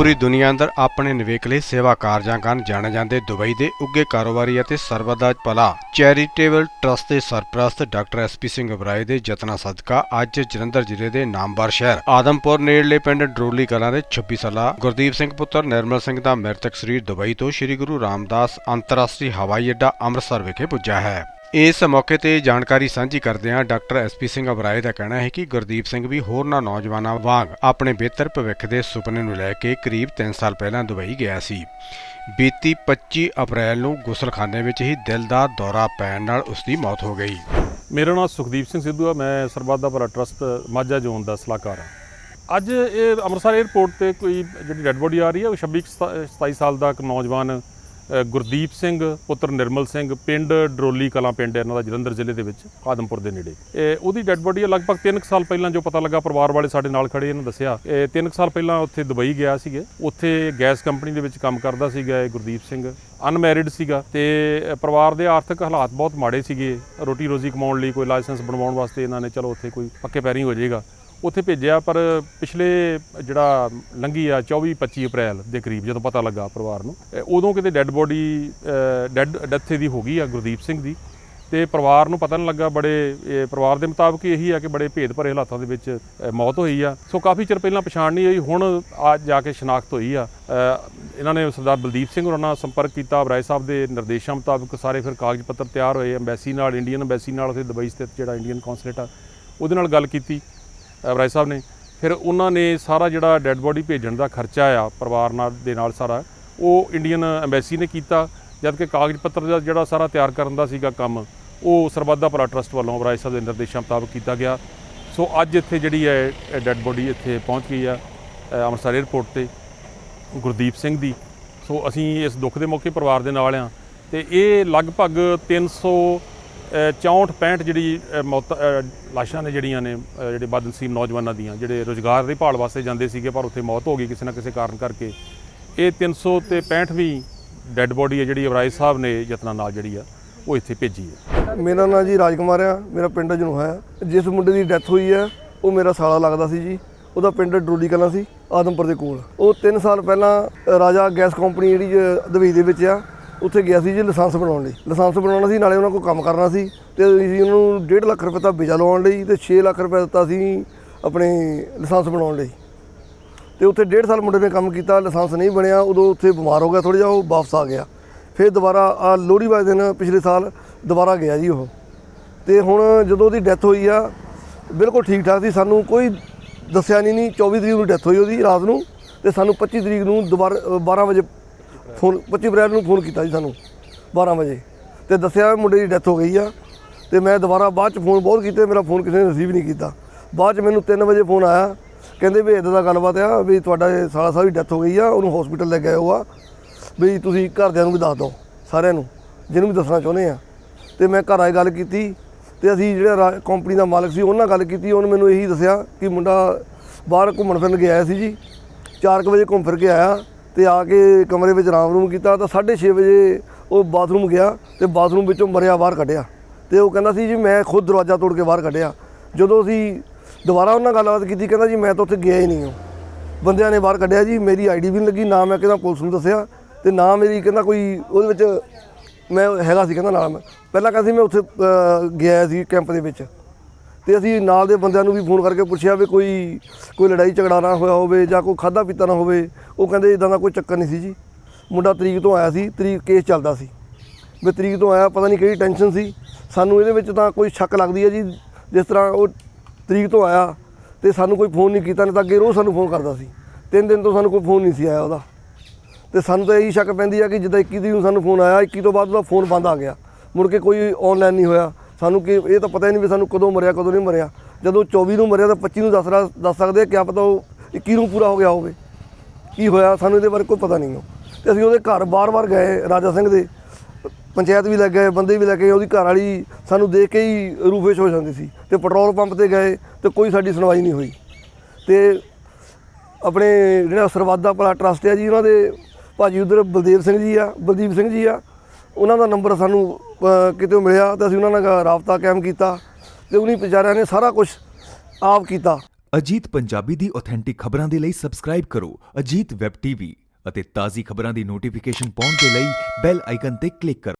ਪੂਰੀ ਦੁਨੀਆ ਅੰਦਰ ਆਪਣੇ ਨਿਵੇਕਲੇ ਸੇਵਾ ਕਾਰਜਾਂ ਕਾਰਨ, ਜਾਣੇ ਜਾਂਦੇ ਦੁਬਈ ਦੇ ਉੱਗੇ ਕਾਰੋਬਾਰੀ ਅਤੇ ਸਰਬਦਾ ਭਲਾ ਚੈਰੀਟੇਬਲ ਟਰਸਟ ਦੇ ਸਰਪ੍ਰਸਤ ਡਾਕਟਰ ਐਸਪੀ ਸਿੰਘ ਅਬਰਾਏ ਦੇ ਯਤਨਾਂ ਸਦਕਾ ਅੱਜ ਜਲੰਧਰ ਜ਼ਿਲ੍ਹੇ ਦੇ ਨਾਮਵਰ ਸ਼ਹਿਰ ਆਦਮਪੁਰ ਨੇੜਲੇ ਪਿੰਡ ਡਰੋਲੀ ਕਲਾਂ ਦੇ 26 ਸਾਲਾ ਗੁਰਦੀਪ ਸਿੰਘ ਪੁੱਤਰ ਨਿਰਮਲ ਸਿੰਘ ਦਾ ਮ੍ਰਿਤਕ ਸਰੀਰ ਦੁਬਈ ਤੋਂ ਸ੍ਰੀ ਗੁਰੂ ਰਾਮਦਾਸ ਅੰਤਰਰਾਸ਼ਟਰੀ ਹਵਾਈ ਅੱਡਾ ਅੰਮ੍ਰਿਤਸਰ ਵਿਖੇ ਪੁੱਜਾ ਹੈ। ਇਸ ਮੌਕੇ ਤੇ ਜਾਣਕਾਰੀ ਸਾਂਝੀ ਕਰਦਿਆਂ ਡਾਕਟਰ ਐਸਪੀ ਸਿੰਘ ਅਬਰਾਏ ਦਾ ਕਹਿਣਾ ਹੈ ਕਿ ਗੁਰਦੀਪ ਸਿੰਘ ਵੀ ਹੋਰਨਾਂ ਨੌਜਵਾਨਾਂ ਵਾਂਗ ਆਪਣੇ ਬਿਹਤਰ ਭਵਿੱਖ ਦੇ ਸੁਪਨੇ ਨੂੰ ਲੈ ਕੇ ਕਰੀਬ 3 ਸਾਲ ਪਹਿਲਾਂ ਦੁਬਈ ਗਿਆ ਸੀ। ਬੀਤੀ 25 ਅਪ੍ਰੈਲ ਨੂੰ ਗੁਸਲਖਾਨੇ ਵਿੱਚ ਹੀ ਦਿਲ ਦਾ ਦੌਰਾ ਪੈਣ ਨਾਲ ਉਸ ਦੀ ਮੌਤ ਹੋ ਗਈ। ਮੇਰਾ ਨਾਮ ਸੁਖਦੀਪ ਸਿੰਘ ਸਿੱਧੂ ਆ, ਮੈਂ ਸਰਬੱਤ ਦਾ ਭਲਾ ਟਰਸਟ ਮਾਝਾ ਜ਼ੋਨ ਦਾ ਸਲਾਹਕਾਰ ਹਾਂ। ਅੱਜ ਇਹ ਅੰਮ੍ਰਿਤਸਰ 에ਅਰਪੋਰਟ ਤੇ ਕੋਈ ਜਿਹੜੀ ਡੈੱਡ ਬੋਡੀ ਆ ਰਹੀ ਹੈ ਉਹ 26 ਸਤਾ- 27 ਸਾਲ ਦਾ ਇੱਕ ਨੌਜਵਾਨ ਗੁਰਦੀਪ ਸਿੰਘ, ਪੁੱਤਰ ਨਿਰਮਲ ਸਿੰਘ, ਪਿੰਡ ਡਰੋਲੀ ਕਲਾਂ ਪਿੰਡ ਇਹਨਾਂ ਦਾ, ਜਲੰਧਰ ਜ਼ਿਲ੍ਹੇ ਦੇ ਵਿੱਚ, ਆਦਮਪੁਰ ਦੇ ਨੇੜੇ। ਇਹ ਉਹਦੀ ਡੈੱਡ ਬੋਡੀ ਲਗਭਗ 3 ਸਾਲ ਪਹਿਲਾਂ ਜੋ ਪਤਾ ਲੱਗਾ, ਪਰਿਵਾਰ ਵਾਲੇ ਸਾਡੇ ਨਾਲ ਖੜੇ ਇਹਨਾਂ ਦੱਸਿਆ। ਇਹ 3 ਸਾਲ ਪਹਿਲਾਂ ਉੱਥੇ ਦੁਬਈ ਗਿਆ ਸੀਗਾ। ਉੱਥੇ ਗੈਸ ਕੰਪਨੀ ਦੇ ਵਿੱਚ ਕੰਮ ਕਰਦਾ ਸੀਗਾ ਇਹ ਗੁਰਦੀਪ ਸਿੰਘ। ਅਨਮੈਰਿਡ ਸੀਗਾ ਤੇ ਪਰਿਵਾਰ ਦੇ ਆਰਥਿਕ ਹਾਲਾਤ ਬਹੁਤ ਮਾੜੇ ਸੀਗੇ। ਰੋਟੀ ਰੋਜ਼ੀ ਕਮਾਉਣ ਲਈ ਕੋਈ ਲਾਇਸੈਂਸ ਬਣਵਾਉਣ ਵਾਸਤੇ ਇਹਨਾਂ ਨੇ, ਚਲੋ ਉੱਥੇ ਕੋਈ ਪੱਕੇ ਪੈਰੀ ਹੋ ਜਾਏਗਾ। ਉੱਥੇ ਭੇਜਿਆ, ਪਰ ਪਿਛਲੇ ਜਿਹੜਾ ਲੰਗੀ ਆ 24 25 ਅਪ੍ਰੈਲ ਦੇ ਕਰੀਬ, ਜਦੋਂ ਪਤਾ ਲੱਗਾ ਪਰਿਵਾਰ ਨੂੰ ਉਦੋਂ ਕਿਤੇ ਡੈੱਡ ਬੋਡੀ ਡੈੱਡ ਡੈਥ ਦੀ ਹੋ ਗਈ ਆ ਗੁਰਦੀਪ ਸਿੰਘ ਦੀ। ਤੇ ਪਰਿਵਾਰ ਨੂੰ ਪਤਾ ਨਹੀਂ ਲੱਗਾ, ਬੜੇ ਪਰਿਵਾਰ ਦੇ ਮੁਤਾਬਕ ਇਹੀ ਆ ਕਿ ਬੜੇ ਭੇਦ ਭਰੇ ਹਾਲਾਤਾਂ ਦੇ ਵਿੱਚ ਮੌਤ ਹੋਈ ਆ। ਸੋ ਕਾਫੀ ਚਿਰ ਪਹਿਲਾਂ ਪਛਾਣ ਨਹੀਂ ਹੋਈ, ਹੁਣ ਅੱਜ ਜਾ ਕੇ ਸ਼ਨਾਖਤ ਹੋਈ ਆ। ਇਹਨਾਂ ਨੇ ਸਰਦਾਰ ਬਲਦੀਪ ਸਿੰਘ ਹੋਰਾਂ ਨਾਲ ਸੰਪਰਕ ਕੀਤਾ ਬਰਾਏ ਸਾਹਿਬ ਦੇ ਨਿਰਦੇਸ਼ਾਂ ਮੁਤਾਬਕ ਸਾਰੇ ਫਿਰ ਕਾਗਜ਼ ਪੱਤਰ ਤਿਆਰ ਹੋਏ, ਐਮਬੈਸੀ ਨਾਲ, ਇੰਡੀਅਨ ਐਮਬੈਸੀ ਨਾਲ ਉੱਥੇ ਦੁਬਈ ਸਥਿਤ ਜਿਹੜਾ ਇੰਡੀਅਨ ਕੌਂਸਲੇਟ ਆ, ਉਹਦੇ ਨਾਲ ਗੱਲ ਕੀਤੀ। ਅਬਰਾਏ ਸਾਹਿਬ ਨੇ। ਫਿਰ ਉਹਨਾਂ ਨੇ ਸਾਰਾ ਜਿਹੜਾ ਡੈੱਡ ਬੋਡੀ ਭੇਜਣ ਦਾ ਖਰਚਾ ਆ ਪਰਿਵਾਰ ਨਾਲ ਦੇ ਨਾਲ ਸਾਰਾ, ਉਹ ਇੰਡੀਅਨ ਐਮਬੈਸੀ ਨੇ ਕੀਤਾ। ਜਦ ਕਿ ਕਾਗਜ਼ ਪੱਤਰ ਦਾ ਜਿਹੜਾ ਸਾਰਾ ਤਿਆਰ ਕਰਨ ਦਾ ਸੀਗਾ ਕੰਮ, ਉਹ ਸਰਬੱਧਾ ਦਾ ਭਲਾ ਟਰਸਟ ਵੱਲੋਂ ਅਬਰਾਏ ਸਾਹਿਬ ਦੇ ਨਿਰਦੇਸ਼ਾਂ ਮੁਤਾਬਕ ਕੀਤਾ ਗਿਆ। ਸੋ ਅੱਜ ਇੱਥੇ ਜਿਹੜੀ ਹੈ ਡੈੱਡ ਬੋਡੀ ਇੱਥੇ ਪਹੁੰਚ ਗਈ ਆ ਅੰਮ੍ਰਿਤਸਰ 에ਅਰਪੋਰਟ ਤੇ, ਗੁਰਦੀਪ ਸਿੰਘ ਦੀ। ਸੋ ਅਸੀਂ ਇਸ ਦੁੱਖ ਦੇ ਮੌਕੇ ਪਰਿਵਾਰ ਦੇ ਨਾਲ ਆ। ਤੇ ਇਹ ਲਗਭਗ 300 64 65 ਜਿਹੜੀ ਅ, ਮੌਤ ਲਾਸ਼ਾਂ ਨੇ ਜਿਹੜੀਆਂ ਨੇ ਜਿਹੜੇ ਬਦਨਸੀਬ ਨੌਜਵਾਨਾਂ ਦੀਆਂ ਜਿਹੜੇ ਰੋਜ਼ਗਾਰ ਦੀ ਭਾਲ ਵਾਸਤੇ ਜਾਂਦੇ ਸੀਗੇ ਪਰ ਉੱਥੇ ਮੌਤ ਹੋ ਗਈ ਕਿਸੇ ਨਾ ਕਿਸੇ ਕਾਰਨ ਕਰਕੇ। ਇਹ 300 ਤੇ 65 ਵੀ ਡੈੱਡ ਬੋਡੀ ਹੈ ਜਿਹੜੀ ਅਵਰਾਜ ਸਾਹਿਬ ਨੇ ਯਤਨਾਂ ਨਾਲ ਜਿਹੜੀ ਆ ਉਹ ਇੱਥੇ ਭੇਜੀ ਹੈ। ਮੇਰਾ ਨਾਮ ਜੀ ਰਾਜਕੁਮਾਰ ਆ ਮੇਰਾ ਪਿੰਡ ਜਨੂਹਾ ਹੈ ਜਿਸ ਮੁੰਡੇ ਦੀ ਡੈਥ ਹੋਈ ਹੈ ਉਹ ਮੇਰਾ ਸਾਲਾ ਲੱਗਦਾ ਸੀ ਜੀ। ਉਹਦਾ ਪਿੰਡ ਡਰੋਲੀ ਕਲਾਂ ਸੀ ਆਦਮਪੁਰ ਦੇ ਕੋਲ। ਉਹ 3 ਸਾਲ ਪਹਿਲਾਂ ਰਾਜਾ ਗੈਸ ਕੰਪਨੀ ਜਿਹੜੀ ਅ, ਦੁਬਈ ਦੇ ਵਿੱਚ ਆ ਉੱਥੇ ਗਿਆ ਸੀ ਜੀ ਲਾਇਸੈਂਸ ਬਣਾਉਣ ਲਈ। ਲਾਇਸੈਂਸ ਬਣਾਉਣਾ ਸੀ ਨਾਲੇ ਉਹਨਾਂ ਕੋਲ ਕੰਮ ਕਰਨਾ ਸੀ। ਤੇ ਅਸੀਂ ਨੂੰ 1.5 ਲੱਖ ਰੁਪਏ ਦਾ ਵੀਜ਼ਾ ਲਵਾਉਣ ਲਈ ਤੇ 6 ਲੱਖ ਰੁਪਏ ਦਿੱਤਾ ਸੀ ਆਪਣੇ ਲਾਇਸੈਂਸ ਬਣਾਉਣ ਲਈ। ਤੇ ਉੱਥੇ 1.5 ਸਾਲ ਮੁੰਡੇ ਨੇ ਕੰਮ ਕੀਤਾ ਲਾਇਸੈਂਸ ਨਹੀਂ ਬਣਿਆ ਉਦੋਂ ਉੱਥੇ ਬਿਮਾਰ ਹੋ ਗਿਆ ਥੋੜਾ ਜਿਹਾ ਉਹ ਵਾਪਸ ਆ ਗਿਆ। ਫਿਰ ਦੁਬਾਰਾ ਆ ਲੋਹੜੀ ਵਾਲੇ ਦਿਨ ਪਿਛਲੇ ਸਾਲ ਦੁਬਾਰਾ ਗਿਆ ਜੀ ਉਹ। ਤੇ ਹੁਣ ਜਦੋਂ ਉਹਦੀ ਡੈਥ ਹੋਈ ਆ ਬਿਲਕੁਲ ਠੀਕ ਠਾਕ ਸੀ ਸਾਨੂੰ ਕੋਈ ਦੱਸਿਆ ਨਹੀਂ ਨਹੀਂ 24 ਤਰੀਕ ਨੂੰ ਡੈਥ ਹੋਈ ਉਹਦੀ ਰਾਤ ਨੂੰ ਤੇ ਸਾਨੂੰ 25 ਤਰੀਕ ਨੂੰ ਦੁਬਾਰਾ ਅ, 12 ਵਜੇ ਫੋਨ 25 ਅਪ੍ਰੈਲ ਨੂੰ ਫੋਨ ਕੀਤਾ ਜੀ ਸਾਨੂੰ 12 ਵਜੇ। ਤੇ ਦੱਸਿਆ ਵੀ ਮੁੰਡੇ ਦੀ ਡੈਥ ਹੋ ਗਈ ਆ। ਤੇ ਮੈਂ ਦੁਬਾਰਾ ਬਾਅਦ ਚ ਫੋਨ ਬਹੁਤ ਕੀਤੇ, ਮੇਰਾ ਫੋਨ ਕਿਸੇ ਨੇ ਰਿਸੀਵ ਨਹੀਂ ਕੀਤਾ। ਬਾਅਦ ਚ ਮੈਨੂੰ 3 ਵਜੇ ਫੋਨ ਆਇਆ, ਕਹਿੰਦੇ ਵੀ ਇਦਾਂ ਦਾ ਗੱਲਬਾਤ ਆ, ਵੀ ਤੁਹਾਡਾ ਸਾਲਾ ਸਾਹਿਬ ਦੀ ਡੈਥ ਹੋ ਗਈ ਆ, ਉਹਨੂੰ ਹਸਪੀਟਲ ਲੈ ਗਏ ਹੋ ਆ। ਵੀ ਤੁਸੀਂ ਘਰਦਿਆਂ ਨੂੰ ਵੀ ਦੱਸ ਦਿਓ, ਸਾਰਿਆਂ ਨੂੰ, ਜਿਹਨੂੰ ਵੀ ਦੱਸਣਾ ਚਾਹੁੰਦੇ ਆ। ਤੇ ਮੈਂ ਘਰ ਆਏ ਗੱਲ ਕੀਤੀ, ਤੇ ਅਸੀਂ ਜਿਹੜਾ ਕੰਪਨੀ ਦਾ ਮਾਲਕ ਸੀ, ਉਹਨਾਂ ਨਾਲ ਗੱਲ ਕੀਤੀ, ਉਹਨੇ ਮੈਨੂੰ ਇਹੀ ਦੱਸਿਆ ਕਿ ਮੁੰਡਾ ਬਾਹਰ ਘੁੰਮਣ ਫਿਰਨ ਗਿਆ ਆਇਆ ਸੀ ਜੀ। 4 ਵਜੇ ਘੁੰਮ ਫਿਰ ਕੇ ਆਇਆ। ਤੇ ਆ ਕੇ ਕਮਰੇ ਵਿੱਚ ਆਰਾਮ ਰੂਮ ਕੀਤਾ ਤਾਂ 6:30 ਵਜੇ ਉਹ ਬਾਥਰੂਮ ਗਿਆ ਤੇ ਬਾਥਰੂਮ ਵਿੱਚੋਂ ਮਰਿਆ, ਬਾਹਰ ਕੱਢਿਆ। ਤੇ ਉਹ ਕਹਿੰਦਾ ਸੀ ਜੀ, ਮੈਂ ਖੁਦ ਦਰਵਾਜ਼ਾ ਤੋੜ ਕੇ ਬਾਹਰ ਕੱਢਿਆ। ਜਦੋਂ ਅਸੀਂ ਦੁਬਾਰਾ ਉਹਨਾਂ ਨਾਲ ਗੱਲਬਾਤ ਕੀਤੀ, ਕਹਿੰਦਾ ਜੀ, ਮੈਂ ਤਾਂ ਉੱਥੇ ਗਿਆ ਹੀ ਨਹੀਂ ਹਾਂ। ਬੰਦਿਆਂ ਨੇ ਬਾਹਰ ਕੱਢਿਆ ਜੀ, ਮੇਰੀ ਆਈਡੀ ਵੀ ਨਹੀਂ ਲੱਗੀ, ਨਾ ਮੈਂ ਕਹਿੰਦਾ ਪੁਲਿਸ ਨੂੰ ਦੱਸਿਆ ਤੇ ਨਾ ਮੇਰੀ ਕਹਿੰਦਾ ਕੋਈ ਉਹਦੇ ਵਿੱਚ ਮੈਂ ਹੈਗਾ ਸੀ, ਕਹਿੰਦਾ ਨਾਲ ਮੈਂ। ਪਹਿਲਾਂ ਕਹਿੰਦਾ ਸੀ ਮੈਂ ਉੱਥੇ ਗਿਆ ਸੀ ਕੈਂਪ ਦੇ ਵਿੱਚ। ਤੇ ਅਸੀਂ ਨਾਲ ਦੇ ਬੰਦਿਆਂ ਨੂੰ ਵੀ ਫੋਨ ਕਰਕੇ ਪੁੱਛਿਆ ਵੀ ਕੋਈ ਕੋਈ ਲੜਾਈ ਝਗੜਾ ਨਾ ਹੋਇਆ ਹੋਵੇ ਜਾਂ ਕੋਈ ਖਾਦਾ ਪੀਤਾ ਨਾ ਹੋਵੇ, ਉਹ ਕਹਿੰਦੇ ਇਦਾਂ ਦਾ ਕੋਈ ਚੱਕਰ ਨਹੀਂ ਸੀ ਜੀ। ਮੁੰਡਾ ਤਰੀਕ ਤੋਂ ਆਇਆ ਸੀ, ਤਰੀਕ ਕੇਸ ਚੱਲਦਾ ਸੀ। ਵੀ ਤਰੀਕ ਤੋਂ ਆਇਆ, ਪਤਾ ਨਹੀਂ ਕਿਹੜੀ ਟੈਨਸ਼ਨ ਸੀ। ਸਾਨੂੰ ਇਹਦੇ ਵਿੱਚ ਤਾਂ ਕੋਈ ਸ਼ੱਕ ਲੱਗਦੀ ਹੈ ਜੀ, ਜਿਸ ਤਰ੍ਹਾਂ ਉਹ ਤਰੀਕ ਤੋਂ ਆਇਆ ਤੇ ਸਾਨੂੰ ਕੋਈ ਫੋਨ ਨਹੀਂ ਕੀਤਾ, ਨਹੀਂ ਤਾਂ ਅੱਗੇ ਰੋਜ਼ ਸਾਨੂੰ ਫੋਨ ਕਰਦਾ ਸੀ। ਤਿੰਨ ਦਿਨ ਤੋਂ ਸਾਨੂੰ ਕੋਈ ਫੋਨ ਨਹੀਂ ਸੀ ਆਇਆ ਉਹਦਾ। ਤੇ ਸਾਨੂੰ ਤਾਂ ਇਹੀ ਸ਼ੱਕ ਪੈਂਦੀ ਆ ਕਿ ਜਿੱਦਾਂ 21 ਤਰੀਕ ਨੂੰ ਸਾਨੂੰ ਫੋਨ ਆਇਆ 21 ਤੋਂ ਬਾਅਦ ਉਹਦਾ ਫੋਨ ਬੰਦ ਆ ਗਿਆ। ਮੁੜ ਕੇ ਕੋਈ ਆਨਲਾਈਨ ਨਹੀਂ ਹੋਇਆ। ਸਾਨੂੰ ਕਿ, ਇਹ ਤਾਂ ਪਤਾ ਹੀ ਨਹੀਂ ਵੀ ਸਾਨੂੰ ਕਦੋਂ ਮਰਿਆ, ਕਦੋਂ ਨਹੀਂ ਮਰਿਆ। ਜਦੋਂ 24 ਨੂੰ ਮਰਿਆ ਤਾਂ 25 ਨੂੰ ਦੱਸ ਰਾ, ਦੱਸ ਸਕਦੇ ਆ, ਕਿਆ ਪਤਾ ਉਹ 21 ਨੂੰ ਪੂਰਾ ਹੋ ਗਿਆ ਹੋਵੇ। ਕੀ ਹੋਇਆ, ਸਾਨੂੰ ਇਹਦੇ ਬਾਰੇ ਕੋਈ ਪਤਾ ਨਹੀਂ ਹੋ ਤੇ ਅਸੀਂ ਉਹਦੇ ਘਰ ਬਾਰ-ਬਾਰ ਗਏ, ਰਾਜਾ ਸਿੰਘ ਦੇ। ਪੰਚਾਇਤ ਵੀ ਲੈ ਗਏ, ਬੰਦੇ ਵੀ ਲੈ ਕੇ ਗਏ, ਉਹਦੀ ਘਰ ਵਾਲੀ ਸਾਨੂੰ ਦੇਖ ਕੇ ਹੀ ਰੂਫੇਸ਼ ਹੋ ਜਾਂਦੀ ਸੀ। ਤੇ ਪੈਟਰੋਲ ਪੰਪ ਤੇ ਗਏ ਤੇ ਕੋਈ ਸਾਡੀ ਸੁਣਵਾਈ ਨਹੀਂ ਹੋਈ। ਤੇ ਆਪਣੇ ਜਿਹੜਾ ਸਰਬੱਤ ਭਲਾ ਟਰਸਟ ਹੈ ਜੀ, ਉਹਨਾਂ ਦੇ ਭਾਜੀ ਉਧਰ ਬਲਦੇਵ ਸਿੰਘ ਜੀ ਆ, ਬਲਦੀਪ ਸਿੰਘ ਜੀ ਆ ਉਹਨਾਂ ਦਾ ਨੰਬਰ ਸਾਨੂੰ ਕਿਤੇ ਮਿਲਿਆ ਤਾਂ ਅਸੀਂ ਉਹਨਾਂ ਨਾਲ ਰਾਬਤਾ ਕਾਇਮ ਕੀਤਾ ਤੇ ਉਹਨੀ ਵਿਚਾਰਿਆਂ ਨੇ ਸਾਰਾ ਕੁਝ ਆਪ ਕੀਤਾ। ਅਜੀਤ ਪੰਜਾਬੀ ਦੀ ਆਥੈਂਟਿਕ ਖਬਰਾਂ ਦੇ ਲਈ ਸਬਸਕ੍ਰਾਈਬ ਕਰੋ ਅਜੀਤ ਵੈਬ ਟੀਵੀ ਅਤੇ ਤਾਜ਼ੀ ਖਬਰਾਂ ਦੀ ਨੋਟੀਫਿਕੇਸ਼ਨ ਪਾਉਣ ਦੇ ਲਈ ਬੈਲ ਆਈਕਨ ਤੇ ਕਲਿੱਕ ਕਰੋ।